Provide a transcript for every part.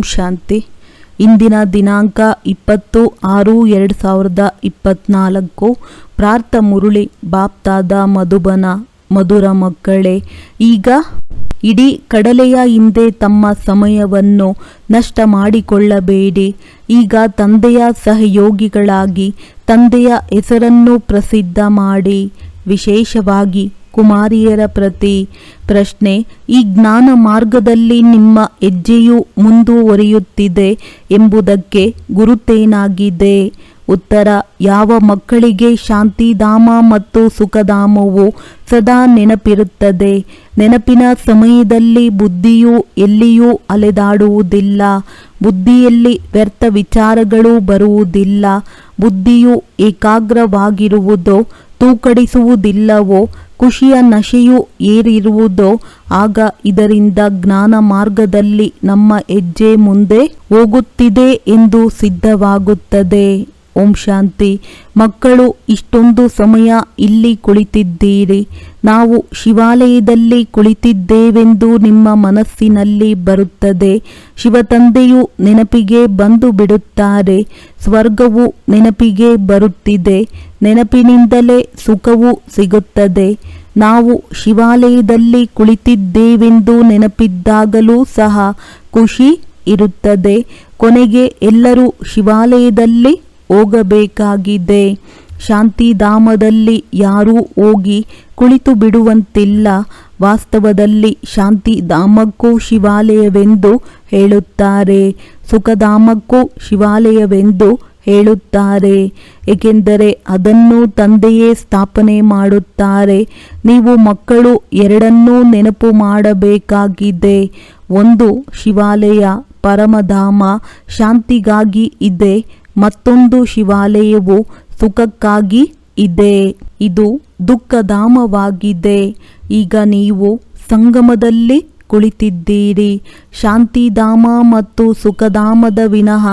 ಓಂ ಶಾಂತಿ. ಇಂದಿನ ದಿನಾಂಕ ಇಪ್ಪತ್ತು ಆರು ಎರಡು ಸಾವಿರದ ಇಪ್ಪತ್ತ್ನಾಲ್ಕು ಪ್ರಾರ್ಥ ಮುರುಳಿ, ಬಾಪ್ತಾದ ಮಧುಬನ, ಮಧುರ ಮಕ್ಕಳೇ, ಈಗ ಇಡೀ ಕಡಲೆಯ ಹಿಂದೆ ತಮ್ಮ ಸಮಯವನ್ನು ನಷ್ಟ ಮಾಡಿಕೊಳ್ಳಬೇಡಿ. ಈಗ ತಂದೆಯ ಸಹಯೋಗಿಗಳಾಗಿ ತಂದೆಯ ಹೆಸರನ್ನು ಪ್ರಸಿದ್ಧ ಮಾಡಿ, ವಿಶೇಷವಾಗಿ ಕುಮಾರಿಯರ ಪ್ರತಿ ಪ್ರಶ್ನೆ, ಈ ಜ್ಞಾನ ಮಾರ್ಗದಲ್ಲಿ ನಿಮ್ಮ ಹೆಜ್ಜೆಯು ಮುಂದುವರಿಯುತ್ತಿದೆ ಎಂಬುದಕ್ಕೆ ಗುರುತೇನಾಗಿದೆ? ಉತ್ತರ, ಯಾವ ಮಕ್ಕಳಿಗೆ ಶಾಂತಿಧಾಮ ಮತ್ತು ಸುಖಧಾಮವು ಸದಾ ನೆನಪಿರುತ್ತದೆ? ನೆನಪಿನ ಸಮಯದಲ್ಲಿ ಬುದ್ಧಿಯು ಎಲ್ಲಿಯೂ ಅಲೆದಾಡುವುದಿಲ್ಲ, ಬುದ್ಧಿಯಲ್ಲಿ ವ್ಯರ್ಥ ವಿಚಾರಗಳು ಬರುವುದಿಲ್ಲ, ಬುದ್ಧಿಯು ಏಕಾಗ್ರವಾಗಿರುವುದೋ ತೂಕಡಿಸುವುದಿಲ್ಲವೋ ಖುಷಿಯ ನಶೆಯು ಏರಿರುವುದೋ ಆಗ ಇದರಿಂದ ಜ್ಞಾನ ಮಾರ್ಗದಲ್ಲಿ ನಮ್ಮ ಹೆಜ್ಜೆ ಮುಂದೆ ಹೋಗುತ್ತಿದೆ ಎಂದು ಸಿದ್ಧವಾಗುತ್ತದೆ. ಓಂ ಶಾಂತಿ. ಮಕ್ಕಳು, ಇಷ್ಟೊಂದು ಸಮಯ ಇಲ್ಲಿ ಕುಳಿತಿದ್ದೀರಿ. ನಾವು ಶಿವಾಲಯದಲ್ಲಿ ಕುಳಿತಿದ್ದೇವೆಂದು ನಿಮ್ಮ ಮನಸ್ಸಿನಲ್ಲಿ ಬರುತ್ತದೆ. ಶಿವತಂದೆಯು ನೆನಪಿಗೆ ಬಂದು ಬಿಡುತ್ತಾರೆ. ಸ್ವರ್ಗವು ನೆನಪಿಗೆ ಬರುತ್ತಿದೆ. ನೆನಪಿನಿಂದಲೇ ಸುಖವು ಸಿಗುತ್ತದೆ. ನಾವು ಶಿವಾಲಯದಲ್ಲಿ ಕುಳಿತಿದ್ದೇವೆಂದು ನೆನಪಿದ್ದಾಗಲೂ ಸಹ ಖುಷಿ ಇರುತ್ತದೆ. ಕೊನೆಗೆ ಎಲ್ಲರೂ ಶಿವಾಲಯದಲ್ಲಿ ಹೋಗಬೇಕಾಗಿದೆ. ಶಾಂತಿಧಾಮದಲ್ಲಿ ಯಾರೂ ಹೋಗಿ ಕುಳಿತು ಬಿಡುವಂತಿಲ್ಲ. ವಾಸ್ತವದಲ್ಲಿ ಶಾಂತಿಧಾಮಕ್ಕೂ ಶಿವಾಲಯವೆಂದು ಹೇಳುತ್ತಾರೆ. ಸುಖಧಾಮಕ್ಕೂ ಶಿವಾಲಯವೆಂದು ಹೇಳುತ್ತಾರೆ. ಏಕೆಂದರೆ ಅದನ್ನು ತಂದೆಯೇ ಸ್ಥಾಪನೆ ಮಾಡುತ್ತಾರೆ. ನೀವು ಮಕ್ಕಳು ಎರಡನ್ನೂ ನೆನಪು ಮಾಡಬೇಕಾಗಿದೆ. ಒಂದು ಶಿವಾಲಯ, ಪರಮಧಾಮ, ಶಾಂತಿಗಾಗಿ ಇದೆ. ಮತ್ತೊಂದು ಶಿವಾಲಯವು ಸುಖಕ್ಕಾಗಿ ಇದೆ. ಇದು ದುಃಖಧಾಮವಾಗಿದೆ. ಈಗ ನೀವು ಸಂಗಮದಲ್ಲಿ ಕುಳಿತಿದ್ದೀರಿ. ಶಾಂತಿಧಾಮ ಮತ್ತು ಸುಖಧಾಮದ ವಿನಃ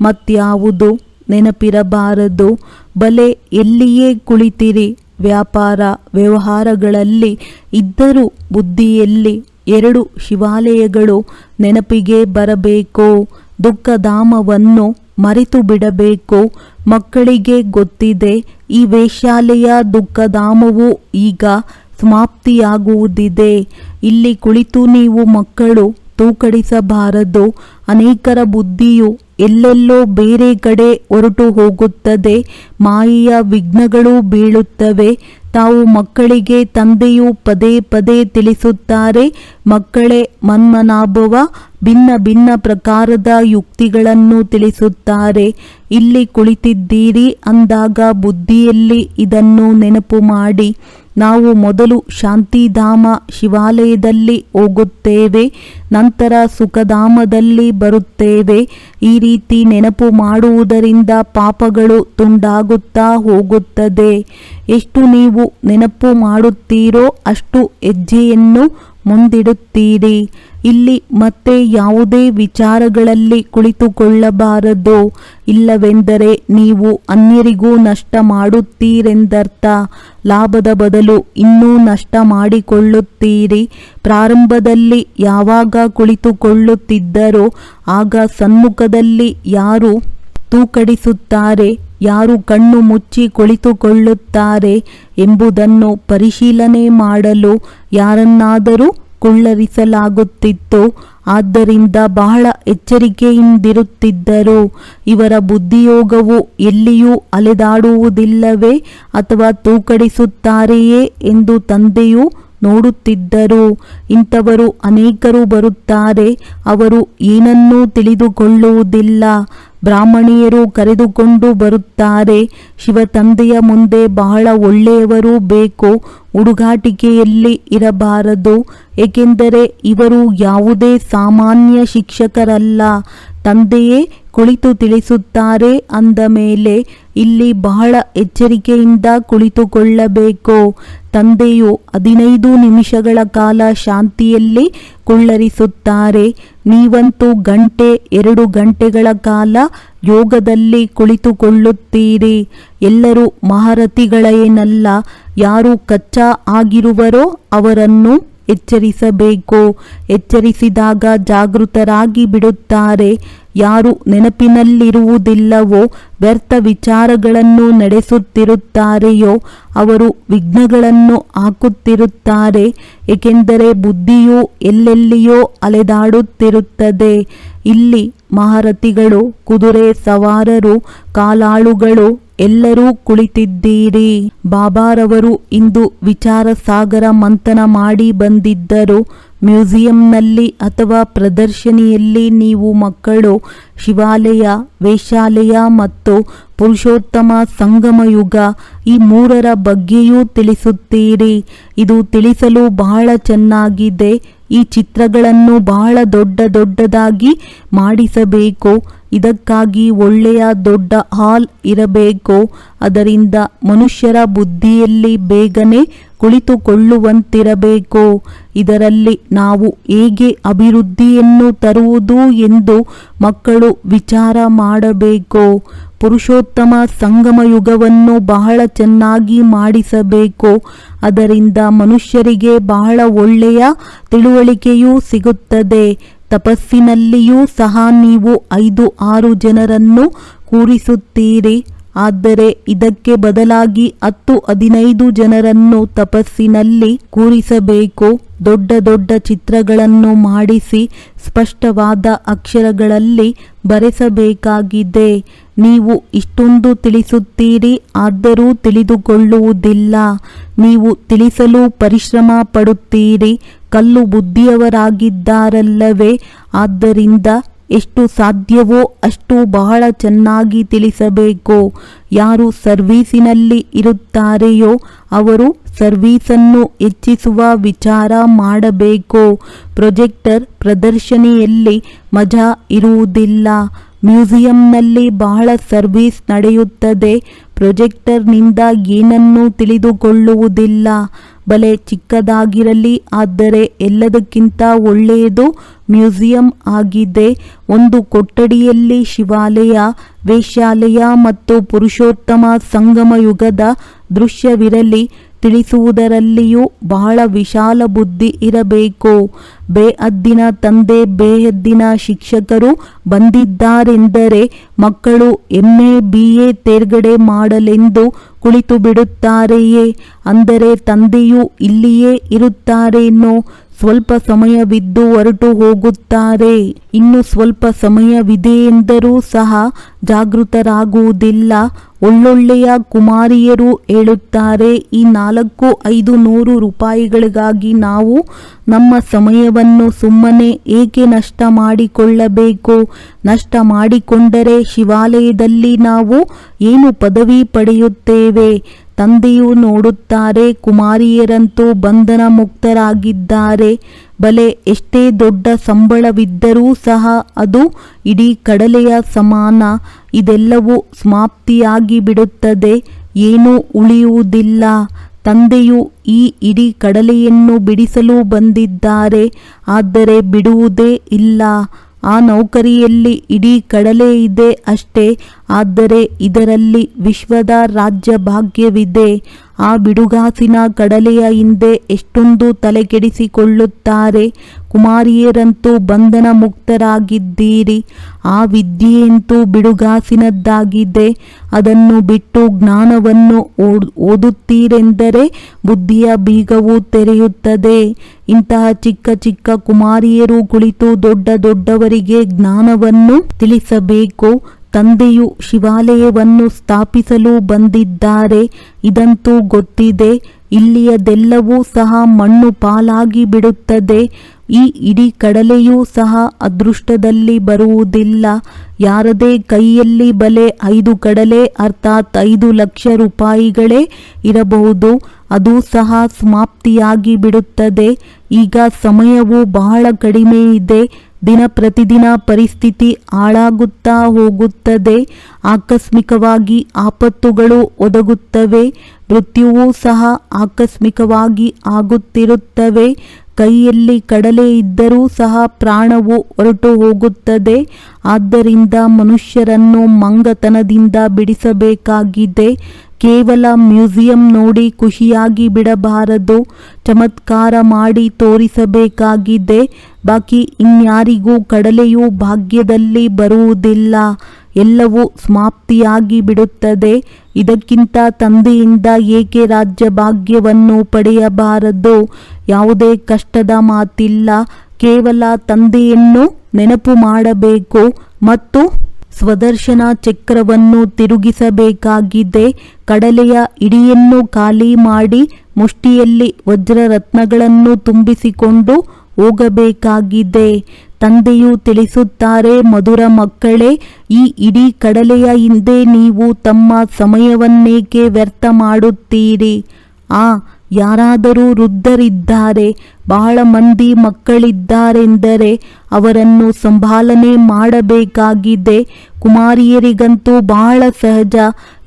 ಮತ್ಯಾವುದು ನೆನಪಿರಬಾರದು. ಬಲೆ ಎಲ್ಲಿಯೇ ಕುಳಿತಿರಿ, ವ್ಯಾಪಾರ ವ್ಯವಹಾರಗಳಲ್ಲಿ ಇದ್ದರೂ ಬುದ್ಧಿಯಲ್ಲಿ ಎರಡು ಶಿವಾಲಯಗಳು ನೆನಪಿಗೆ ಬರಬೇಕು. ದುಃಖಧಾಮವನ್ನು ಮರೆತು ಬಿಡಬೇಕು. ಮಕ್ಕಳಿಗೆ ಗೊತ್ತಿದೆ, ಈ ವೇಶ್ಯಾಲಯ ದುಃಖಧಾಮವು ಈಗ ಸಮಾಪ್ತಿಯಾಗುವುದಿದೆ. ಇಲ್ಲಿ ಕುಳಿತು ನೀವು ಮಕ್ಕಳು ತೂಕಡಿಸಬಾರದು. ಅನೇಕರ ಬುದ್ಧಿಯು ಎಲ್ಲೆಲ್ಲೋ ಬೇರೆ ಕಡೆ ಹೊರಟು ಹೋಗುತ್ತದೆ. ಮಾಯೆಯ ವಿಘ್ನಗಳು ಬೀಳುತ್ತವೆ. ತಾವು ಮಕ್ಕಳಿಗೆ ತಂದೆಯು ಪದೇ ಪದೇ ತಿಳಿಸುತ್ತಾರೆ, ಮಕ್ಕಳೇ ಮನ್ಮನಾಭವ ಭಿನ್ನ ಭಿನ್ನ ಪ್ರಕಾರದ ಯುಕ್ತಿಗಳನ್ನು ತಿಳಿಸುತ್ತಾರೆ. ಇಲ್ಲಿ ಕುಳಿತಿದ್ದೀರಿ ಅಂದಾಗ ಬುದ್ಧಿಯಲ್ಲಿ ಇದನ್ನು ನೆನಪು ಮಾಡಿ. ನಾವು ಮೊದಲು ಶಾಂತಿಧಾಮ ಶಿವಾಲಯದಲ್ಲಿ ಹೋಗುತ್ತೇವೆ, ನಂತರ ಸುಖಧಾಮದಲ್ಲಿ ಬರುತ್ತೇವೆ. ಈ ರೀತಿ ನೆನಪು ಮಾಡುವುದರಿಂದ ಪಾಪಗಳು ತುಂಡಾಗುತ್ತಾ ಹೋಗುತ್ತದೆ. ಎಷ್ಟು ನೀವು ನೆನಪು ಮಾಡುತ್ತೀರೋ ಅಷ್ಟು ಹೆಜ್ಜೆಯನ್ನು ಮುಂದಿಡುತ್ತೀರಿ. ಇಲ್ಲಿ ಮತ್ತೆ ಯಾವುದೇ ವಿಚಾರಗಳಲ್ಲಿ ಕುಳಿತುಕೊಳ್ಳಬಾರದು. ಇಲ್ಲವೆಂದರೆ ನೀವು ಅನ್ಯರಿಗೂ ನಷ್ಟ ಮಾಡುತ್ತೀರೆಂದರ್ಥ. ಲಾಭದ ಬದಲು ಇನ್ನೂ ನಷ್ಟ ಮಾಡಿಕೊಳ್ಳುತ್ತೀರಿ. ಪ್ರಾರಂಭದಲ್ಲಿ ಯಾವಾಗ ಕುಳಿತುಕೊಳ್ಳುತ್ತಿದ್ದರೋ, ಆಗ ಸಮ್ಮುಖದಲ್ಲಿ ಯಾರು ತೂಕಡಿಸುತ್ತಾರೆ, ಯಾರು ಕಣ್ಣು ಮುಚ್ಚಿ ಕುಳಿತುಕೊಳ್ಳುತ್ತಾರೆ ಎಂಬುದನ್ನು ಪರಿಶೀಲನೆ ಮಾಡಲು ಯಾರನ್ನಾದರೂ ಕುಳ್ಳರಿಸಲಾಗುತ್ತಿತ್ತು ಆದ್ದರಿಂದ ಬಹಳ ಎಚ್ಚರಿಕೆಯಿಂದಿರುತ್ತಿದ್ದರು. ಇವರ ಬುದ್ಧಿಯೋಗವು ಎಲ್ಲಿಯೂ ಅಲೆದಾಡುವುದಿಲ್ಲವೇ ಅಥವಾ ತೂಕಡಿಸುತ್ತಾರೆಯೇ ಎಂದು ತಂದೆಯು ನೋಡುತ್ತಿದ್ದರು. ಇಂಥವರು ಅನೇಕರು ಬರುತ್ತಾರೆ. ಅವರು ಏನನ್ನೂ ತಿಳಿದುಕೊಳ್ಳುವುದಿಲ್ಲ. ಬ್ರಾಹ್ಮಣಿಯರು ಕರೆದುಕೊಂಡು ಬರುತ್ತಾರೆ. ಶಿವ ತಂದೆಯ ಮುಂದೆ ಬಹಳ ಒಳ್ಳೆಯವರು ಬೇಕು. ಹುಡುಗಾಟಿಕೆಯಲ್ಲಿ ಇರಬಾರದು. ಏಕೆಂದರೆ ಇವರು ಯಾವುದೇ ಸಾಮಾನ್ಯ ಶಿಕ್ಷಕರಲ್ಲ. ತಂದೆಯೇ ಕುಳಿತು ತಿಳಿಸುತ್ತಾರೆ, ಅಂದ ಮೇಲೆ, ಇಲ್ಲಿ ಬಹಳ ಎಚ್ಚರಿಕೆಯಿಂದ ಕುಳಿತುಕೊಳ್ಳಬೇಕು. ತಂದೆಯು ಹದಿನೈದು ನಿಮಿಷಗಳ ಕಾಲ ಶಾಂತಿಯಲ್ಲಿ ಕುಳ್ಳರಿಸುತ್ತಾರೆ. ನೀವಂತೂ ಗಂಟೆ, ಎರಡು ಗಂಟೆಗಳ ಕಾಲ ಯೋಗದಲ್ಲಿ ಕುಳಿತುಕೊಳ್ಳುತ್ತೀರಿ. ಎಲ್ಲರೂ ಮಹಾರಥಿಗಳೇನಲ್ಲ ಯಾರು ಕಚ್ಚಾ ಆಗಿರುವರೋ ಅವರನ್ನು ಎಚ್ಚರಿಸಬೇಕು. ಎಚ್ಚರಿಸಿದಾಗ ಜಾಗೃತರಾಗಿ ಬಿಡುತ್ತಾರೆ. ಯಾರು ನೆನಪಿನಲ್ಲಿರುವುದಿಲ್ಲವೋ, ವ್ಯರ್ಥ ವಿಚಾರಗಳನ್ನು ನಡೆಸುತ್ತಿರುತ್ತಾರೆಯೋ, ಅವರು ವಿಘ್ನಗಳನ್ನು ಹಾಕುತ್ತಿರುತ್ತಾರೆ, ಏಕೆಂದರೆ ಬುದ್ಧಿಯು ಎಲ್ಲೆಲ್ಲಿಯೋ ಅಲೆದಾಡುತ್ತಿರುತ್ತದೆ. ಇಲ್ಲಿ ಮಹಾರಥಿಗಳು, ಕುದುರೆ ಸವಾರರು, ಕಾಲಾಳುಗಳು, ಎಲ್ಲರೂ ಕುಳಿತಿದ್ದೀರಿ. ಬಾಬಾರವರು ಇಂದು ವಿಚಾರ ಸಾಗರ ಮಂಥನ ಮಾಡಿ ಬಂದಿದ್ದರು. ಮ್ಯೂಸಿಯಂನಲ್ಲಿ ಅಥವಾ ಪ್ರದರ್ಶನಿಯಲ್ಲಿ ನೀವು ಮಕ್ಕಳು ಶಿವಾಲಯ ವೇಷಾಲಯ ಮತ್ತು ಪುರುಷೋತ್ತಮ ಸಂಗಮಯುಗ ಈ ಮೂರರ ಬಗ್ಗೆಯೂ ತಿಳಿಸುತ್ತೀರಿ. ಇದು ತಿಳಿಸಲು ಬಹಳ ಚೆನ್ನಾಗಿದೆ. ಈ ಚಿತ್ರಗಳನ್ನು ಬಹಳ ದೊಡ್ಡ ದೊಡ್ಡದಾಗಿ ಮಾಡಿಸಬೇಕು. ಇದಕ್ಕಾಗಿ ಒಳ್ಳೆಯ ದೊಡ್ಡ ಹಾಲ್ ಇರಬೇಕು? ಅದರಿಂದ ಮನುಷ್ಯರ ಬುದ್ಧಿಯಲ್ಲಿ ಬೇಗನೆ ಕುಳಿತುಕೊಳ್ಳುವಂತಿರಬೇಕು? ಇದರಲ್ಲಿ ನಾವು ಹೇಗೆ ಅಭಿವೃದ್ಧಿಯನ್ನು ತರುವುದು ಎಂದು ಮಕ್ಕಳು ವಿಚಾರ ಮಾಡಬೇಕು? ಪುರುಷೋತ್ತಮ ಸಂಗಮ ಯುಗವನ್ನು ಬಹಳ ಚೆನ್ನಾಗಿ ಮಾಡಿಸಬೇಕು? ಅದರಿಂದ ಮನುಷ್ಯರಿಗೆ ಬಹಳ ಒಳ್ಳೆಯ ತಿಳುವಳಿಕೆಯೂ ಸಿಗುತ್ತದೆ. ತಪಸ್ಸಿನಲ್ಲಿಯೂ ಸಹ ನೀವು ಐದು, ಆರು ಜನರನ್ನು ಕೂರಿಸುತ್ತೀರಿ. ಆದರೆ ಇದಕ್ಕೆ ಬದಲಾಗಿ ಹತ್ತು, ಹದಿನೈದು ಜನರನ್ನು ತಪಸ್ಸಿನಲ್ಲಿ ಕೂರಿಸಬೇಕು. ದೊಡ್ಡ ದೊಡ್ಡ ಚಿತ್ರಗಳನ್ನು ಮಾಡಿಸಿ ಸ್ಪಷ್ಟವಾದ ಅಕ್ಷರಗಳಲ್ಲಿ ಬರೆಸಬೇಕಾಗಿದೆ. ನೀವು ಇಷ್ಟೊಂದು ತಿಳಿಸುತ್ತೀರಿ, ಆದರೂ ತಿಳಿದುಕೊಳ್ಳುವುದಿಲ್ಲ. ನೀವು ತಿಳಿಸಲು ಪರಿಶ್ರಮ ಪಡುತ್ತೀರಿ ಕಲ್ಲು ಬುದ್ಧಿಯವರಾಗಿದ್ದಾರಲ್ಲವೇ? ಆದ್ದರಿಂದ ಎಷ್ಟು ಸಾಧ್ಯವೋ ಅಷ್ಟು ಬಹಳ ಚೆನ್ನಾಗಿ ತಿಳಿಸಬೇಕು. ಯಾರು ಸರ್ವೀಸಿನಲ್ಲಿ ಇರುತ್ತಾರೆಯೋ ಅವರು ಸರ್ವೀಸನ್ನು ಹೆಚ್ಚಿಸುವ ವಿಚಾರ ಮಾಡಬೇಕು. ಪ್ರೊಜೆಕ್ಟರ್ ಪ್ರದರ್ಶನಿಯಲ್ಲಿ ಮಜಾ ಇರುವುದಿಲ್ಲ. ಮ್ಯೂಸಿಯಂನಲ್ಲಿ ಬಹಳ ಸರ್ವೀಸ್ ನಡೆಯುತ್ತದೆ. ಪ್ರೊಜೆಕ್ಟರ್ನಿಂದ ಏನನ್ನೂ ತಿಳಿದುಕೊಳ್ಳುವುದಿಲ್ಲ. ಬಲೆ ಚಿಕ್ಕದಾಗಿರಲಿ, ಆದರೆ ಎಲ್ಲದಕ್ಕಿಂತ ಒಳ್ಳೆಯದು ಮ್ಯೂಸಿಯಂ ಆಗಿದೆ. ಒಂದು ಕೊಠಡಿಯಲ್ಲಿ ಶಿವಾಲಯ, ವೇಶ್ಯಾಲಯ ಮತ್ತು ಪುರುಷೋತ್ತಮ ಸಂಗಮ ಯುಗದ ದೃಶ್ಯವಿರಲಿ, ತಿಳಿಸುವುದರಲ್ಲಿಯೂ ಬಹಳ ವಿಶಾಲ ಬುದ್ಧಿ ಇರಬೇಕು. ಬೇಹದ್ದಿನ ತಂದೆ, ಬೇಹದ್ದಿನ ಶಿಕ್ಷಕರು ಬಂದಿದ್ದಾರೆಂದರೆ ಮಕ್ಕಳು ಎಂಎ ಬಿ ಎ ತೇರ್ಗಡೆ ಮಾಡಲೆಂದು ಕುಳಿತು ಬಿಡುತ್ತಾರೆಯೇ? ಅಂದರೆ ತಂದೆಯು ಇಲ್ಲಿಯೇ ಇರುತ್ತಾರೇನೋ ಸ್ವಲ್ಪ ಸಮಯವಿದ್ದು ಹೊರಟು ಹೋಗುತ್ತಾರೆ. ಇನ್ನು ಸ್ವಲ್ಪ ಸಮಯವಿದೆ ಎಂದರೂ ಸಹ ಜಾಗೃತರಾಗುವುದಿಲ್ಲ. ಒಳ್ಳೊಳ್ಳೆಯ ಕುಮಾರಿಯರು ಹೇಳುತ್ತಾರೆ, ಈ ನಾಲ್ಕು ಐದು ನೂರು ರೂಪಾಯಿಗಳಿಗಾಗಿ ನಾವು ನಮ್ಮ ಸಮಯವನ್ನು ಸುಮ್ಮನೆ ಏಕೆ ನಷ್ಟ ಮಾಡಿಕೊಳ್ಳಬೇಕು? ನಷ್ಟ ಮಾಡಿಕೊಂಡರೆ ಶಿವಾಲಯದಲ್ಲಿ ನಾವು ಏನು ಪದವಿ ಪಡೆಯುತ್ತೇವೆ? ತಂದೆಯು ನೋಡುತ್ತಾರೆ, ಕುಮಾರಿಯರಂತೂ ಬಂಧನ ಮುಕ್ತರಾಗಿದ್ದಾರೆ ಬಲೆ ಎಷ್ಟೇ ದೊಡ್ಡ ಸಂಬಳವಿದ್ದರೂ ಸಹ ಅದು ಇಡೀ ಕಡಲೆಯ ಸಮಾನ. ಇದೆಲ್ಲವೂ ಸಮಾಪ್ತಿಯಾಗಿ ಬಿಡುತ್ತದೆ, ಏನೂ ಉಳಿಯುವುದಿಲ್ಲ. ತಂದೆಯು ಈ ಇಡೀ ಕಡಲೆಯನ್ನು ಬಿಡಿಸಲು ಬಂದಿದ್ದಾರೆ, ಆದರೆ ಬಿಡುವುದೇ ಇಲ್ಲ. ಆ ನೌಕರಿಯಲ್ಲಿ ಇಡೀ ಕಡಲೆ ಇದೆ ಅಷ್ಟೇ ಆದರೆ ಇದರಲ್ಲಿ ವಿಶ್ವದ ರಾಜ್ಯ ಭಾಗ್ಯವಿದೆ ಆ ಬಿಡುಗಾಸಿನ ಕಡಲೆಯ ಹಿಂದೆ ಎಷ್ಟೊಂದು ತಲೆಕೆಡಿಸಿಕೊಳ್ಳುತ್ತಾರೆ. ಕುಮಾರಿಯರಂತೂ ಬಂಧನ ಮುಕ್ತರಾಗಿದ್ದೀರಿ. ಆ ವಿದ್ಯೆಯಂತೂ ಬಿಡುಗಾಸಿನದ್ದಾಗಿದೆ. ಅದನ್ನು ಬಿಟ್ಟು ಜ್ಞಾನವನ್ನು ಓದ್- ಓದುತ್ತೀರೆಂದರೆ ಬುದ್ಧಿಯ ಬೀಗವು ತೆರೆಯುತ್ತದೆ. ಇಂತಹ ಚಿಕ್ಕ ಚಿಕ್ಕ ಕುಮಾರಿಯರು ಕುಳಿತು ದೊಡ್ಡ ದೊಡ್ಡವರಿಗೆ ಜ್ಞಾನವನ್ನು ತಿಳಿಸಬೇಕು. ತಂದೆಯು ಶಿವಾಲಯವನ್ನು ಸ್ಥಾಪಿಸಲು ಬಂದಿದ್ದಾರೆ. ಇದಂತೂ ಗೊತ್ತಿದೆ. ಇಲ್ಲಿಯದೆಲ್ಲವೂ ಸಹ ಮಣ್ಣು ಪಾಲಾಗಿ ಬಿಡುತ್ತದೆ. ಈ ಇಡೀ ಕಡಲೆಯೂ ಸಹ ಅದೃಷ್ಟದಲ್ಲಿ ಬರುವುದಿಲ್ಲ. ಯಾರದೇ ಕೈಯಲ್ಲಿ ಬಲೆ ಐದು ಕಡಲೆ, ಅರ್ಥಾತ್ ಐದು ಲಕ್ಷ ರೂಪಾಯಿಗಳೇ ಇರಬಹುದು. ಅದು ಸಹ ಸಮಾಪ್ತಿಯಾಗಿ ಬಿಡುತ್ತದೆ. ಈಗ ಸಮಯವು ಬಹಳ ಕಡಿಮೆ ಇದೆ. ದಿನ ಪ್ರತಿದಿನ ಪರಿಸ್ಥಿತಿ ಹಾಳಾಗುತ್ತಾ ಹೋಗುತ್ತದೆ. ಆಕಸ್ಮಿಕವಾಗಿ ಆಪತ್ತುಗಳು ಒದಗುತ್ತವೆ. ಮೃತ್ಯುವೂ ಸಹ ಆಕಸ್ಮಿಕವಾಗಿ ಆಗುತ್ತಿರುತ್ತವೆ. ಕೈಯಲ್ಲಿ ಕಡಲೆ ಇದ್ದರೂ ಸಹ ಪ್ರಾಣವು ಹೊರಟು ಹೋಗುತ್ತದೆ. ಆದ್ದರಿಂದ ಮನುಷ್ಯರನ್ನು ಮಂಗತನದಿಂದ ಬಿಡಿಸಬೇಕಾಗಿದೆ. ಕೇವಲ ಮ್ಯೂಸಿಯಂ ನೋಡಿ ಖುಷಿಯಾಗಿ ಬಿಡಬಾರದು. ಚಮತ್ಕಾರ ಮಾಡಿ ತೋರಿಸಬೇಕಾಗಿದೆ. ಬಾಕಿ ಇನ್ಯಾರಿಗೂ ಕಡಲೆಯು ಭಾಗ್ಯದಲ್ಲಿ ಬರುವುದಿಲ್ಲ. ಎಲ್ಲವೂ ಸಮಾಪ್ತಿಯಾಗಿ ಬಿಡುತ್ತದೆ. ಇದಕ್ಕಿಂತ ತಂದೆಯಿಂದ ಏಕೆ ರಾಜ್ಯ ಭಾಗ್ಯವನ್ನು ಪಡೆಯಬಾರದು? ಯಾವುದೇ ಕಷ್ಟದ ಮಾತಿಲ್ಲ. ಕೇವಲ ತಂದೆಯನ್ನು ನೆನಪು ಮಾಡಬೇಕು ಮತ್ತು ಸ್ವದರ್ಶನ ಚಕ್ರವನ್ನು ತಿರುಗಿಸಬೇಕಾಗಿದೆ. ಕಡಲೆಯ ಇಡಿಯನ್ನು ಖಾಲಿ ಮಾಡಿ ಮುಷ್ಟಿಯಲ್ಲಿ ವಜ್ರರತ್ನಗಳನ್ನು ತುಂಬಿಸಿಕೊಂಡು ಹೋಗಬೇಕಾಗಿದೆ. ತಂದೆಯು ತಿಳಿಸುತ್ತಾರೆ, ಮಧುರ ಮಕ್ಕಳೇ, ಈ ಇಡೀ ಕಡಲೆಯ ಹಿಂದೆ ನೀವು ತಮ್ಮ ಸಮಯವನ್ನೇಕೆ ವ್ಯರ್ಥ ಮಾಡುತ್ತೀರಿ? ಆ, ಯಾರಾದರೂ ವೃದ್ಧರಿದ್ದಾರೆ. ಬಹಳ ಮಂದಿ ಮಕ್ಕಳಿದ್ದಾರೆಂದರೆ ಅವರನ್ನು ಸಂಭಾಲನೆ ಮಾಡಬೇಕಾಗಿದೆ. ಕುಮಾರಿಯರಿಗಂತೂ ಬಹಳ ಸಹಜ.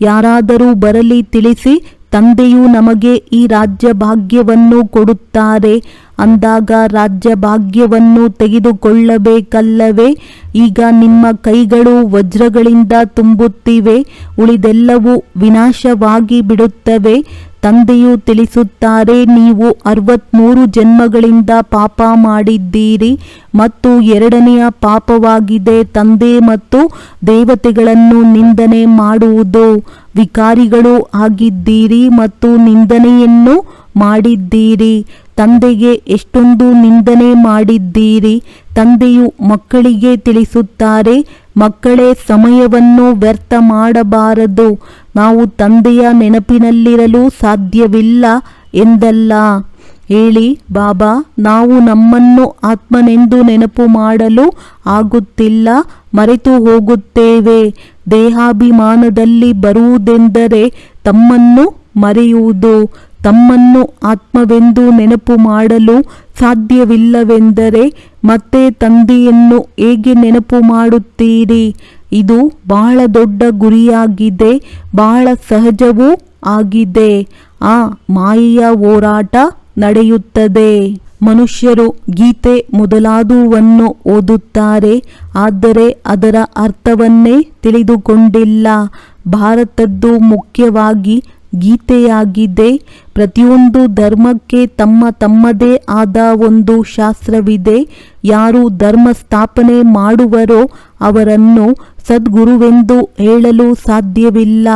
ಯಾರಾದರೂ ಬರಲಿ ತಿಳಿಸಿ, ತಂದೆಯು ನಮಗೆ ಈ ರಾಜ್ಯ ಭಾಗ್ಯವನ್ನು ಕೊಡುತ್ತಾರೆ. ಅಂದಾಗ ರಾಜ್ಯ ಭಾಗ್ಯವನ್ನು ತೆಗೆದುಕೊಳ್ಳಬೇಕಲ್ಲವೇ? ಈಗ ನಿಮ್ಮ ಕೈಗಳು ವಜ್ರಗಳಿಂದ ತುಂಬುತ್ತಿವೆ, ಉಳಿದೆಲ್ಲವೂ ವಿನಾಶವಾಗಿ ಬಿಡುತ್ತವೆ. ತಂದೆಯು ತಿಳಿಸುತ್ತಾರೆ, ನೀವು ಅರವತ್ಮೂರು ಜನ್ಮಗಳಿಂದ ಪಾಪ ಮಾಡಿದ್ದೀರಿ ಮತ್ತು ಎರಡನೆಯ ಪಾಪವಾಗಿದೆ. ತಂದೆ ಮತ್ತು ದೇವತೆಗಳನ್ನು ನಿಂದನೆ ಮಾಡುವುದು. ವಿಕಾರಿಗಳು ಆಗಿದ್ದೀರಿ ಮತ್ತು ನಿಂದನೆಯನ್ನು ಮಾಡಿದ್ದೀರಿ. ತಂದೆಗೆ ಎಷ್ಟೊಂದು ನಿಂದನೆ ಮಾಡಿದ್ದೀರಿ? ತಂದೆಯು ಮಕ್ಕಳಿಗೆ ತಿಳಿಸುತ್ತಾರೆ, ಮಕ್ಕಳೇ ಸಮಯವನ್ನು ವ್ಯರ್ಥ ಮಾಡಬಾರದು. ನಾವು ತಂದೆಯ ನೆನಪಿನಲ್ಲಿರಲು ಸಾಧ್ಯವಿಲ್ಲ ಎಂದಲ್ಲ. ಹೇಳಿ, ಬಾಬಾ, ನಾವು ನಮ್ಮನ್ನು ಆತ್ಮನೆಂದು ನೆನಪು ಮಾಡಲು ಆಗುತ್ತಿಲ್ಲ, ಮರೆತು ಹೋಗುತ್ತೇವೆ. ದೇಹಾಭಿಮಾನದಲ್ಲಿ ಬರುವುದೆಂದರೆ ತಮ್ಮನ್ನು ಮರೆಯುವುದು. ತಮ್ಮನ್ನು ಆತ್ಮವೆಂದು ನೆನಪು ಮಾಡಲು ಸಾಧ್ಯವಿಲ್ಲವೆಂದರೆ ಮತ್ತೆ ತಂದೆಯನ್ನು ಹೇಗೆ ನೆನಪು ಮಾಡುತ್ತೀರಿ? ಇದು ಬಹಳ ದೊಡ್ಡ ಗುರಿಯಾಗಿದೆ, ಬಹಳ ಸಹಜವೂ ಆಗಿದೆ. ಆ ಮಾಯೆಯ ಹೋರಾಟ ನಡೆಯುತ್ತದೆ. ಮನುಷ್ಯರು ಗೀತೆ ಮೊದಲಾದುವನ್ನು ಓದುತ್ತಾರೆ, ಆದರೆ ಅದರ ಅರ್ಥವನ್ನೇ ತಿಳಿದುಕೊಂಡಿಲ್ಲ. ಭಾರತದ್ದು ಮುಖ್ಯವಾಗಿ ಗೀತೆಯಾಗಿದೆ. ಪ್ರತಿಯೊಂದು ಧರ್ಮಕ್ಕೆ ತಮ್ಮ ತಮ್ಮದೇ ಆದ ಒಂದು ಶಾಸ್ತ್ರವಿದೆ. ಯಾರು ಧರ್ಮ ಸ್ಥಾಪನೆ ಮಾಡುವರೋ ಅವರನ್ನು ಸದ್ಗುರುವೆಂದು ಹೇಳಲು ಸಾಧ್ಯವಿಲ್ಲ.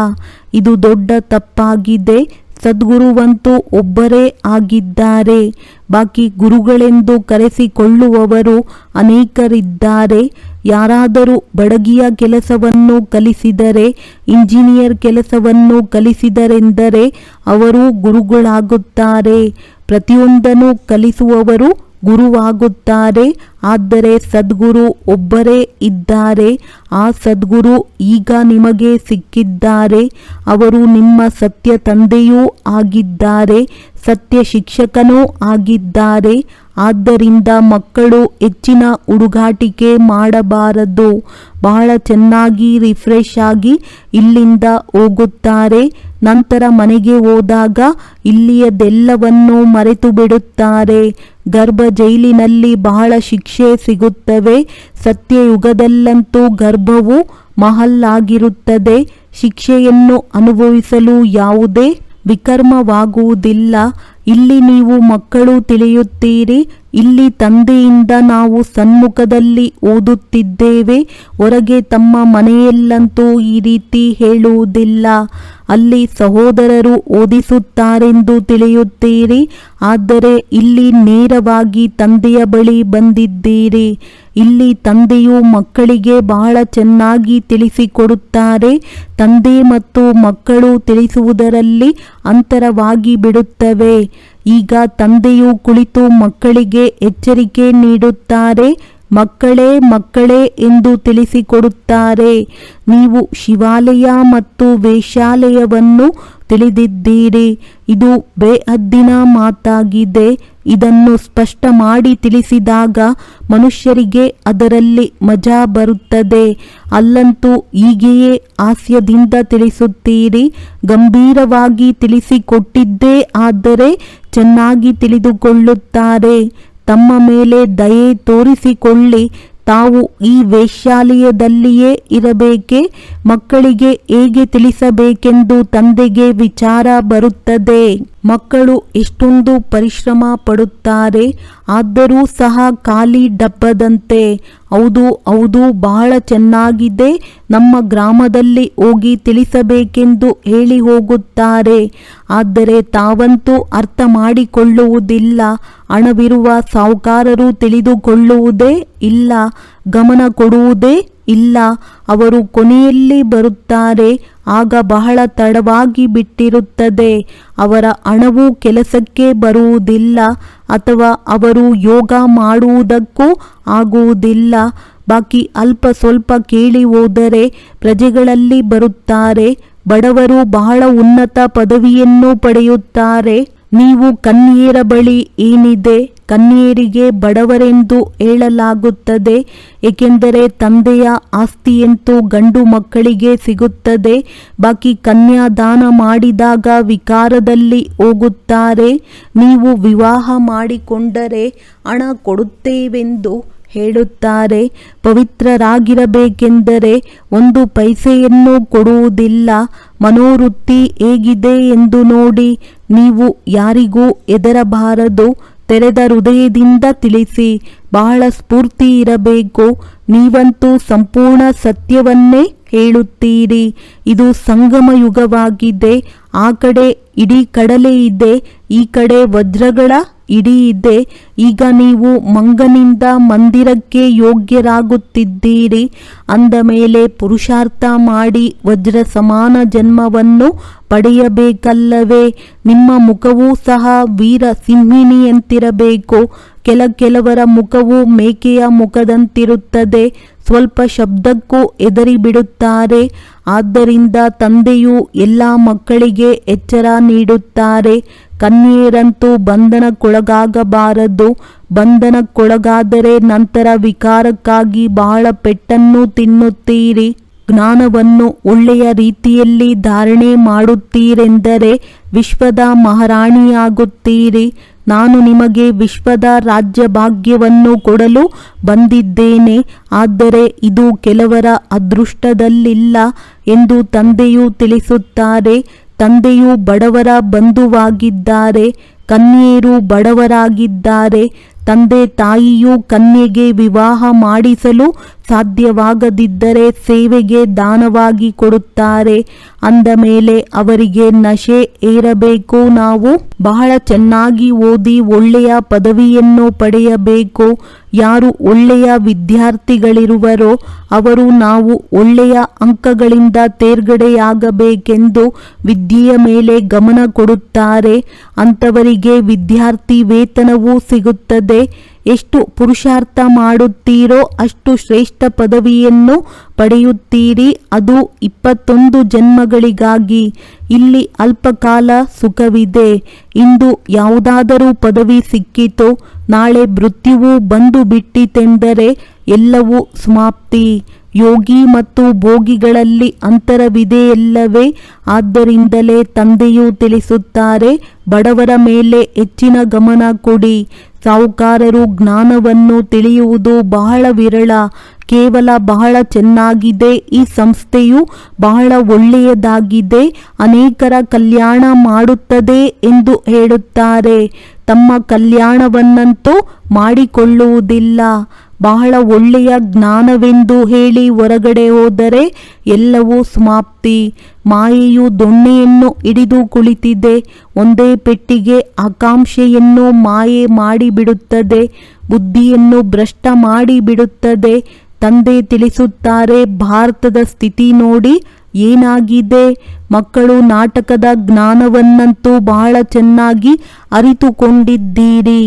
ಇದು ದೊಡ್ಡ ತಪ್ಪಾಗಿದೆ. ಸದ್ಗುರುವಂತೂ ಒಬ್ಬರೇ ಆಗಿದ್ದಾರೆ. ಬಾಕಿ ಗುರುಗಳೆಂದು ಕರೆಸಿಕೊಳ್ಳುವವರು ಅನೇಕರಿದ್ದಾರೆ. ಯಾರಾದರೂ ಬಡಗಿಯ ಕೆಲಸವನ್ನು ಕಲಿಸಿದರೆ ಇಂಜಿನಿಯರ್ ಕೆಲಸವನ್ನು ಕಲಿಸಿದರೆಂದರೆ ಅವರು ಗುರುಗಳಾಗುತ್ತಾರೆ. ಪ್ರತಿಯೊಂದನ್ನು ಕಲಿಸುವವರು ಗುರುವಾಗುತ್ತಾರೆ, ಆದರೆ ಸದ್ಗುರು ಒಬ್ಬರೇ ಇದ್ದಾರೆ. ಆ ಸದ್ಗುರು ಈಗ ನಿಮಗೆ ಸಿಕ್ಕಿದ್ದಾರೆ. ಅವರು ನಿಮ್ಮ ಸತ್ಯ ತಂದೆಯೂ ಆಗಿದ್ದಾರೆ, ಸತ್ಯ ಶಿಕ್ಷಕನೂ ಆಗಿದ್ದಾರೆ. ಆದ್ದರಿಂದ ಮಕ್ಕಳು ಹೆಚ್ಚಿನ ಹುಡುಗಾಟಿಕೆ ಮಾಡಬಾರದು. ಬಹಳ ಚೆನ್ನಾಗಿ ರಿಫ್ರೆಶ್ ಆಗಿ ಇಲ್ಲಿಂದ ಹೋಗುತ್ತಾರೆ. ನಂತರ ಮನೆಗೆ ಹೋದಾಗ ಇಲ್ಲಿಯದೆಲ್ಲವನ್ನು ಮರೆತು ಬಿಡುತ್ತಾರೆ ಗರ್ಭ ಜೈಲಿನಲ್ಲಿ ಬಹಳ ಶಿಕ್ಷೆ ಸಿಗುತ್ತವೆ. ಸತ್ಯಯುಗದಲ್ಲಂತೂ ಗರ್ಭವು ಮಹಲ್ಲಾಗಿರುತ್ತದೆ. ಶಿಕ್ಷೆಯನ್ನು ಅನುಭವಿಸಲು ಯಾವುದೇ ವಿಕರ್ಮವಾಗುವುದಿಲ್ಲ. ಇಲ್ಲಿ ನೀವು ಮಕ್ಕಳು ತಿಳಿಯುತ್ತೀರಿ. ಇಲ್ಲಿ ತಂದೆಯಿಂದ ನಾವು ಸನ್ಮುಖದಲ್ಲಿ ಓದುತ್ತಿದ್ದೇವೆ. ಹೊರಗೆ ತಮ್ಮ ಮನೆಯಲ್ಲಂತೂ ಈ ರೀತಿ ಹೇಳುವುದಿಲ್ಲ. ಅಲ್ಲಿ ಸಹೋದರರು ಓದಿಸುತ್ತಾರೆಂದು ತಿಳಿಯುತ್ತೀರಿ, ಆದರೆ ಇಲ್ಲಿ ನೇರವಾಗಿ ತಂದೆಯ ಬಳಿ ಬಂದಿದ್ದೀರಿ. ಇಲ್ಲಿ ತಂದೆಯು ಮಕ್ಕಳಿಗೆ ಬಹಳ ಚೆನ್ನಾಗಿ ತಿಳಿಸಿಕೊಡುತ್ತಾರೆ, ತಂದೆ ಮತ್ತು ಮಕ್ಕಳು ತಿಳಿಸುವುದರಲ್ಲಿ ಅಂತರವಾಗಿ ಬಿಡುತ್ತವೆ. ಈಗ ತಂದೆಯು ಕುಳಿತು ಮಕ್ಕಳಿಗೆ ಎಚ್ಚರಿಕೆ ನೀಡುತ್ತಾರೆ ಮಕ್ಕಳೇ ಮಕ್ಕಳೇ ಎಂದು ತಿಳಿಸಿಕೊಡುತ್ತಾರೆ. ನೀವು ಶಿವಾಲಯ ಮತ್ತು ವೇಷಾಲಯವನ್ನು ತಿಳಿದಿದ್ದೀರಿ. ಇದು ಬೇಹದ್ದಿನ ಮಾತಾಗಿದೆ. ಇದನ್ನು ಸ್ಪಷ್ಟ ಮಾಡಿ ತಿಳಿಸಿದಾಗ ಮನುಷ್ಯರಿಗೆ ಅದರಲ್ಲಿ ಮಜಾ ಬರುತ್ತದೆ. ಅಲ್ಲಂತೂ ಹೀಗೆಯೇ ಹಾಸ್ಯದಿಂದ ತಿಳಿಸುತ್ತೀರಿ. ಗಂಭೀರವಾಗಿ ತಿಳಿಸಿಕೊಟ್ಟಿದ್ದೇ ಆದರೆ ಚೆನ್ನಾಗಿ ತಿಳಿದುಕೊಳ್ಳುತ್ತಾರೆ. ತಮ್ಮ ಮೇಲೆ ದಯೆ ತೋರಿಸಿಕೊಳ್ಳಿ. ತಾವು ಈ ವೇಶ್ಯಾಲಯದಲ್ಲಿಯೇ ಇರಬೇಕೆ? ಮಕ್ಕಳಿಗೆ ಹೇಗೆ ತಿಳಿಸಬೇಕೆಂದು ತಂದೆಗೆ ವಿಚಾರ ಬರುತ್ತದೆ. ಮಕ್ಕಳು ಎಷ್ಟೊಂದು ಪರಿಶ್ರಮ ಪಡುತ್ತಾರೆ, ಆದರೂ ಸಹ ಖಾಲಿ ಡಬ್ಬದಂತೆ. ಹೌದು ಹೌದು, ಬಹಳ ಚೆನ್ನಾಗಿದೆ, ನಮ್ಮ ಗ್ರಾಮದಲ್ಲಿ ಹೋಗಿ ತಿಳಿಸಬೇಕೆಂದು ಹೇಳಿ ಹೋಗುತ್ತಾರೆ. ಆದರೆ ತಾವಂತೂ ಅರ್ಥ ಮಾಡಿಕೊಳ್ಳುವುದಿಲ್ಲ, ಹಣವಿರುವ ಸಾಹುಕಾರರು ತಿಳಿದುಕೊಳ್ಳುವುದೇ ಇಲ್ಲ. ಗಮನ ಕೊಡುವುದೇ ಇಲ್ಲ. ಅವರು ಕೊನೆಯಲ್ಲಿ ಬರುತ್ತಾರೆ, ಆಗ ಬಹಳ ತಡವಾಗಿ ಬಿಟ್ಟಿರುತ್ತದೆ. ಅವರ ಹಣವು ಕೆಲಸಕ್ಕೆ ಬರುವುದಿಲ್ಲ, ಅಥವಾ ಅವರು ಯೋಗ ಮಾಡುವುದಕ್ಕೂ ಆಗುವುದಿಲ್ಲ. ಬಾಕಿ ಅಲ್ಪ ಸ್ವಲ್ಪ ಕೇಳಿ ಹೋದರೆ ಪ್ರಜೆಗಳಲ್ಲಿ ಬರುತ್ತಾರೆ, ಬಡವರು ಬಹಳ ಉನ್ನತ ಪದವಿಯನ್ನು ಪಡೆಯುತ್ತಾರೆ. ನೀವು ಕನ್ನೀರ ಬಳಿ ಏನಿದೆ? ಕನ್ಯೆಯರಿಗೆ ಬಡವರೆಂದು ಹೇಳಲಾಗುತ್ತದೆ, ಏಕೆಂದರೆ ತಂದೆಯ ಆಸ್ತಿಯಂತೂ ಗಂಡು ಮಕ್ಕಳಿಗೆ ಸಿಗುತ್ತದೆ. ಬಾಕಿ ಕನ್ಯಾದಾನ ಮಾಡಿದಾಗ ವಿಕಾರದಲ್ಲಿ ಹೋಗುತ್ತಾರೆ. ನೀವು ವಿವಾಹ ಮಾಡಿಕೊಂಡರೆ ಹಣ ಕೊಡುತ್ತೇವೆಂದು ಹೇಳುತ್ತಾರೆ. ಪವಿತ್ರರಾಗಿರಬೇಕೆಂದರೆ ಒಂದು ಪೈಸೆಯನ್ನು ಕೊಡುವುದಿಲ್ಲ. ಮನೋವೃತ್ತಿ ಹೇಗಿದೆ ಎಂದು ನೋಡಿ ನೀವು ಯಾರಿಗೂ ಹೆದರಬಾರದು. ತೆರೆದ ಹೃದಯದಿಂದ ತಿಳಿಸಿ, ಬಹಳ ಸ್ಫೂರ್ತಿ ಇರಬೇಕು. ನೀವಂತೂ ಸಂಪೂರ್ಣ ಸತ್ಯವನ್ನೇ ಹೇಳುತ್ತೀರಿ. ಇದು ಸಂಗಮ ಯುಗವಾಗಿದೆ ಆ ಕಡೆ ಇಡೀ ಕಡಲೆ ಇದೆ, ಈ ಕಡೆ ವಜ್ರಗಳ ಇಡೀ ಇದೆ. ಈಗ ನೀವು ಮಂಗನಿಂದ ಮಂದಿರಕ್ಕೆ ಯೋಗ್ಯರಾಗುತ್ತಿದ್ದೀರಿ. ಅಂದ ಮೇಲೆ ಪುರುಷಾರ್ಥ ಮಾಡಿ ವಜ್ರ ಸಮಾನ ಜನ್ಮವನ್ನು ಪಡೆಯಬೇಕಲ್ಲವೇ? ನಿಮ್ಮ ಮುಖವೂ ಸಹ ವೀರ ಸಿಂಹಿಣಿಯಂತಿರಬೇಕು. ಕೆಲ ಕೆಲವರ ಮುಖವು ಮೇಕೆಯ ಮುಖದಂತಿರುತ್ತದೆ. ಸ್ವಲ್ಪ ಶಬ್ದಕ್ಕೂ ಎದರಿ ಬಿಡುತ್ತಾರೆ ಆದ್ದರಿಂದ ತಂದೆಯು ಎಲ್ಲ ಮಕ್ಕಳಿಗೆ ಎಚ್ಚರ ನೀಡುತ್ತಾರೆ. ಕನ್ಯೆಯರಂತೂ ಬಂಧನಕ್ಕೊಳಗಾಗಬಾರದು. ಬಂಧನಕ್ಕೊಳಗಾದರೆ ನಂತರ ವಿಕಾರಕ್ಕಾಗಿ ಬಹಳ ಪೆಟ್ಟನ್ನು ತಿನ್ನುತ್ತೀರಿ. ಜ್ಞಾನವನ್ನು ಒಳ್ಳೆಯ ರೀತಿಯಲ್ಲಿ ಧಾರಣೆ ಮಾಡುತ್ತೀರೆಂದರೆ ವಿಶ್ವದ ಮಹಾರಾಣಿಯಾಗುತ್ತೀರಿ. ನಾನು ನಿಮಗೆ ವಿಶ್ವದ ರಾಜ್ಯ ಭಾಗ್ಯವನ್ನು ಕೊಡಲು ಬಂದಿದ್ದೇನೆ, ಆದರೆ ಇದು ಕೆಲವರ ಅದೃಷ್ಟದಲ್ಲಿಲ್ಲ ಎಂದು ತಂದೆಯು ತಿಳಿಸುತ್ತಾರೆ. ತಂದೆಯು ಬಡವರ ಬಂಧುವಾಗಿದ್ದಾರೆ, ಕನ್ಯೆಯರು ಬಡವರಾಗಿದ್ದಾರೆ. ತಂದೆ ತಾಯಿಯು ಕನ್ಯೆಗೆ ವಿವಾಹ ಮಾಡಿಸಲು ಸಾಧ್ಯವಾಗದಿದ್ದರೆ ಸೇವೆಗೆ ದಾನವಾಗಿ ಕೊಡುತ್ತಾರೆ. ಅಂದ ಮೇಲೆ ಅವರಿಗೆ, ನಶೆ ಏರಬೇಕು, ನಾವು ಬಹಳ ಚೆನ್ನಾಗಿ ಓದಿ ಒಳ್ಳೆಯ ಪದವಿಯನ್ನು ಪಡೆಯಬೇಕು. ಯಾರು ಒಳ್ಳೆಯ ವಿದ್ಯಾರ್ಥಿಗಳಿರುವರೋ, ಅವರು ನಾವು ಒಳ್ಳೆಯ ಅಂಕಗಳಿಂದ ತೇರ್ಗಡೆಯಾಗಬೇಕೆಂದು ವಿದ್ಯೆಯ ಮೇಲೆ ಗಮನ ಕೊಡುತ್ತಾರೆ. ಅಂಥವರಿಗೆ ವಿದ್ಯಾರ್ಥಿ ವೇತನವೂ ಸಿಗುತ್ತದೆ. ಎಷ್ಟು ಪುರುಷಾರ್ಥ ಮಾಡುತ್ತೀರೋ ಅಷ್ಟು ಶ್ರೇಷ್ಠ ಪದವಿಯನ್ನು ಪಡೆಯುತ್ತೀರಿ. ಅದು ಇಪ್ಪತ್ತೊಂದು ಜನ್ಮಗಳಿಗಾಗಿ ಇಲ್ಲಿ ಅಲ್ಪಕಾಲ ಸುಖವಿದೆ. ಇಂದು ಯಾವುದಾದರೂ ಪದವಿ ಸಿಕ್ಕಿತು, ನಾಳೆ ಮೃತ್ಯುವು ಬಂದು ಬಿಟ್ಟಿತೆಂದರೆ ಎಲ್ಲವೂ ಸಮಾಪ್ತಿ. ಯೋಗಿ ಮತ್ತು ಭೋಗಿಗಳಲ್ಲಿ ಅಂತರವಿದೆಯಲ್ಲವೇ ಆದ್ದರಿಂದಲೇ ತಂದೆಯು ತಿಳಿಸುತ್ತಾರೆ, ಬಡವರ ಮೇಲೆ ಹೆಚ್ಚಿನ ಗಮನ ಕೊಡಿ. ಸಾಹುಕಾರರು ಜ್ಞಾನವನ್ನು ತಿಳಿಯುವುದು ಬಹಳ ವಿರಳ. ಕೇವಲ ಬಹಳ ಚೆನ್ನಾಗಿದೆ, ಈ ಸಂಸ್ಥೆಯು ಬಹಳ ಒಳ್ಳೆಯದಾಗಿದೆ, ಅನೇಕರ ಕಲ್ಯಾಣ ಮಾಡುತ್ತದೆ ಎಂದು ಹೇಳುತ್ತಾರೆ. ತಮ್ಮ ಕಲ್ಯಾಣವನ್ನಂತೂ ಮಾಡಿಕೊಳ್ಳುವುದಿಲ್ಲ. ಬಹಳ ಒಳ್ಳೆಯ ಜ್ಞಾನವೆಂದು ಹೇಳಿ ಹೊರಗಡೆ ಹೋದರೆ ಎಲ್ಲವೂ ಸಮಾಪ್ತಿ. ಮಾಯೆಯು ದೊಣ್ಣೆಯನ್ನು ಹಿಡಿದು ಕುಳಿತಿದೆ. ಒಂದೇ ಪೆಟ್ಟಿಗೆ ಆಕಾಂಕ್ಷೆಯನ್ನು ಮಾಯೆ ಮಾಡಿಬಿಡುತ್ತದೆ. ಬುದ್ಧಿಯನ್ನು ಭ್ರಷ್ಟ ಮಾಡಿಬಿಡುತ್ತದೆ. ತಂದೆ ತಿಳಿಸುತ್ತಾರೆ, ಭಾರತದ ಸ್ಥಿತಿ ನೋಡಿ ಏನಾಗಿದೆ? ಮಕ್ಕಳು ನಾಟಕದ ಜ್ಞಾನವನ್ನಂತೂ ಬಹಳ ಚೆನ್ನಾಗಿ ಅರಿತುಕೊಂಡಿದ್ದೀರಿ.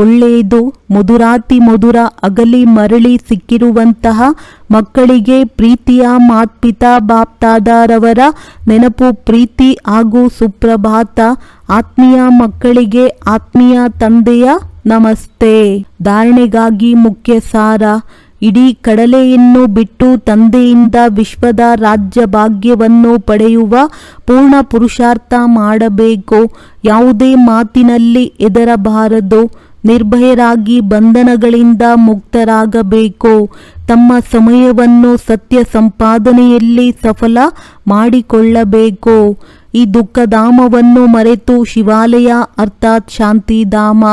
ಒಳ್ಳೆಯದು, ಮಧುರಾತಿ ಮಧುರ, ಅಗಲಿ ಮರಳಿ ಸಿಕ್ಕಿರುವಂತಹ ಮಕ್ಕಳಿಗೆ ಪ್ರೀತಿಯ ಮಾತ್ಪಿತಾ ಬಾಪ್ತಾದಾರವರ ನೆನಪು ಪ್ರೀತಿ ಹಾಗೂ ಸುಪ್ರಭಾತ. ಆತ್ಮೀಯ ಮಕ್ಕಳಿಗೆ ಆತ್ಮೀಯ ತಂದೆಯ ನಮಸ್ತೆ. ಧಾರಣೆಗಾಗಿ ಮುಖ್ಯ ಸಾರ. ಇಡೀ ಕಡಲೆಯನ್ನು ಬಿಟ್ಟು ತಂದೆಯಿಂದ ವಿಶ್ವದ ರಾಜ್ಯ ಭಾಗ್ಯವನ್ನು ಪಡೆಯುವ ಪೂರ್ಣ ಪುರುಷಾರ್ಥ ಮಾಡಬೇಕು. ಯಾವುದೇ ಮಾತಿನಲ್ಲಿ ಹೆದರಬಾರದು. ನಿರ್ಭಯರಾಗಿ ಬಂಧನಗಳಿಂದ ಮುಕ್ತರಾಗಬೇಕು. ತಮ್ಮ ಸಮಯವನ್ನು ಸತ್ಯ ಸಂಪಾದನೆಯಲ್ಲಿ ಸಫಲ ಮಾಡಿಕೊಳ್ಳಬೇಕು. ಈ ದುಃಖಧಾಮವನ್ನು ಮರೆತು ಶಿವಾಲಯ, ಅರ್ಥಾತ್ ಶಾಂತಿಧಾಮ,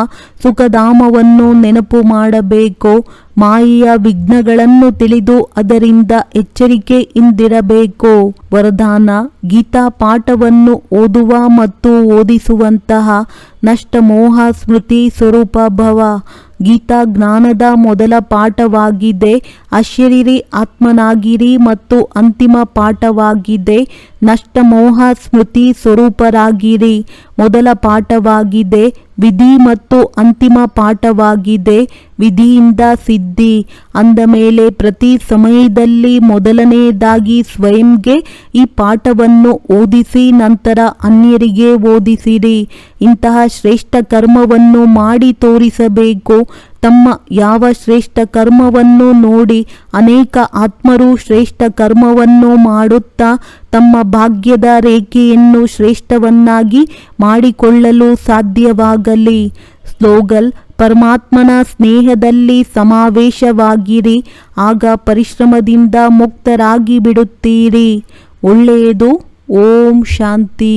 ಸುಖಧಾಮವನ್ನು ನೆನಪು ಮಾಡಬೇಕು. ಮಾಯೆಯ ವಿಘ್ನಗಳನ್ನು ತಿಳಿದು ಅದರಿಂದ ಎಚ್ಚರಿಕೆಯಿಂದಿರಬೇಕು ವರದಾನ, ಗೀತಾ ಪಾಠವನ್ನು ಓದುವ ಮತ್ತು ಓದಿಸುವಂತಹ ನಷ್ಟ ಮೋಹ ಸ್ಮೃತಿ ಸ್ವರೂಪ ಭವ. ಗೀತಾ ಜ್ಞಾನದ ಮೊದಲ ಪಾಠವಾಗಿದೆ ಅಶರೀರಿ ಆತ್ಮನಾಗಿರಿ ಮತ್ತು ಅಂತಿಮ ಪಾಠವಾಗಿದೆ ನಷ್ಟ ಮೋಹ ಸ್ಮೃತಿ ಸ್ವರೂಪರಾಗಿರಿ. ಮೊದಲ ಪಾಠವಾಗಿದೆ ವಿಧಿ ಮತ್ತು ಅಂತಿಮ ಪಾಠವಾಗಿದೆ ವಿಧಿಯಿಂದ ಸಿದ್ಧಿ. ಅಂದ ಮೇಲೆ ಪ್ರತಿ ಸಮಯದಲ್ಲಿ ಮೊದಲನೆಯದಾಗಿ ಸ್ವಯಂಗೆ ಈ ಪಾಠವನ್ನು ಓದಿಸಿ ನಂತರ ಅನ್ಯರಿಗೆ ಓದಿಸಿರಿ. ಇಂತಹ ಶ್ರೇಷ್ಠ ಕರ್ಮವನ್ನು ಮಾಡಿ ತೋರಿಸಬೇಕು. ತಮ್ಮ ಯಾವ ಶ್ರೇಷ್ಠ ಕರ್ಮವನ್ನು ನೋಡಿ ಅನೇಕ ಆತ್ಮರು ಶ್ರೇಷ್ಠ ಕರ್ಮವನ್ನು ಮಾಡುತ್ತಾ ತಮ್ಮ ಭಾಗ್ಯದ ರೇಖೆಯನ್ನು ಶ್ರೇಷ್ಠವನ್ನಾಗಿ ಮಾಡಿಕೊಳ್ಳಲು ಸಾಧ್ಯವಾಗಲಿ. ಸ್ಲೋಗಲ್ ಪರಮಾತ್ಮನ ಸ್ನೇಹದಲ್ಲಿ ಸಮಾವೇಶವಾಗಿರಿ ಆಗ ಪರಿಶ್ರಮದಿಂದ ಮುಕ್ತರಾಗಿ ಬಿಡುತ್ತೀರಿ ಒಳ್ಳೆಯದು. ಓಂ ಶಾಂತಿ.